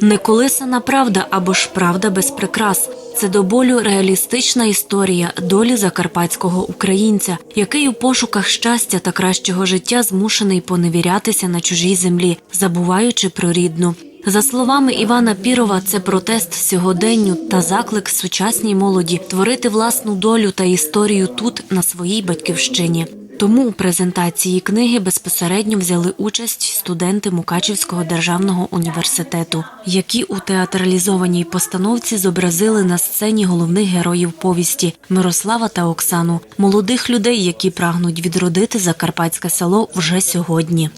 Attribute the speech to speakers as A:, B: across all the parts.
A: Неколисана правда або ж правда без прикрас. Це до болю реалістична історія долі закарпатського українця, який у пошуках щастя та кращого життя змушений поневірятися на чужій землі, забуваючи про рідну. За словами Івана Пірова, це протест сьогоденню та заклик сучасній молоді творити власну долю та історію тут, на своїй батьківщині. Тому у презентації книги безпосередньо взяли участь студенти Мукачівського державного університету, які у театралізованій постановці зобразили на сцені головних героїв повісті Мирослава та Оксану, молодих людей, які прагнуть відродити закарпатське село вже сьогодні.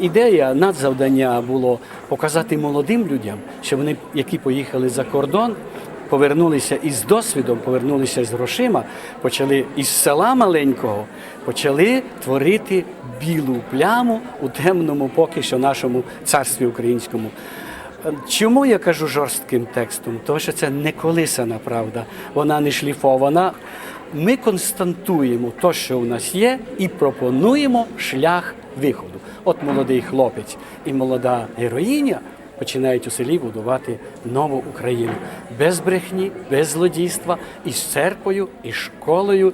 B: Ідея надзавдання було показати молодим людям, що вони, які поїхали за кордон, повернулися із досвідом, повернулися з грошима, почали із села маленького, почали творити білу пляму у темному поки що нашому царстві українському. Чому я кажу жорстким текстом? Тому що це не колисана правда, вона не шліфована. Ми константуємо те, що у нас є, і пропонуємо шлях виходу. От молодий хлопець і молода героїня починають у селі будувати нову Україну без брехні, без злодійства, із церквою, і школою,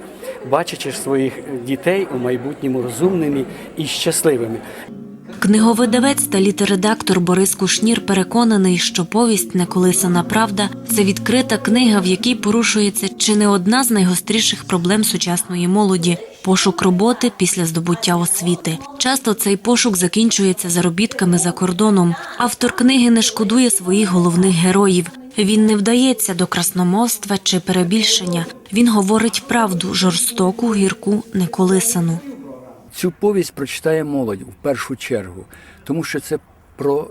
B: бачачи своїх дітей у майбутньому розумними і щасливими.
A: Книговидавець та літередактор Борис Кушнір переконаний, що повість Неколисана правда це відкрита книга, в якій порушується чи не одна з найгостріших проблем сучасної молоді пошук роботи після здобуття освіти. Часто цей пошук закінчується заробітками за кордоном. Автор книги не шкодує своїх головних героїв. Він не вдається до красномовства чи перебільшення. Він говорить правду жорстоку, гірку, неколисану.
C: Цю повість прочитає молодь в першу чергу, тому що це про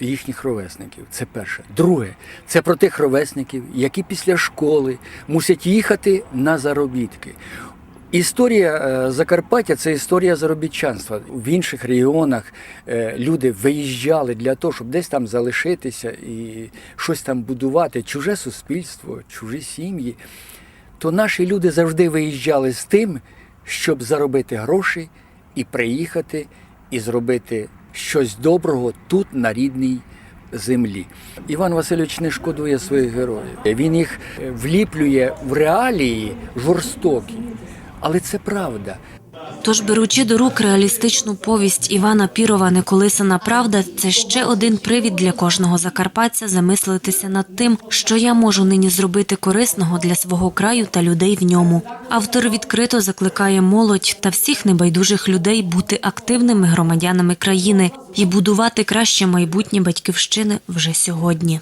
C: їхніх ровесників. Це перше. Друге, це про тих ровесників, які після школи мусять їхати на заробітки. Історія е, Закарпаття це історія заробітчанства. В інших регіонах е, люди виїжджали для того, щоб десь там залишитися і щось там будувати, чуже суспільство, чужі сім'ї. То наші люди завжди виїжджали з тим, щоб заробити гроші і приїхати і зробити щось доброго тут, на рідній землі. Іван Васильович не шкодує своїх героїв. Він їх вліплює в реалії жорстокі. Але це правда.
A: Тож, беручи до рук реалістичну повість Івана Пірова Неколисана правда, це ще один привід для кожного закарпатця замислитися над тим, що я можу нині зробити корисного для свого краю та людей в ньому. Автор відкрито закликає молодь та всіх небайдужих людей бути активними громадянами країни і будувати краще майбутнє батьківщини вже сьогодні.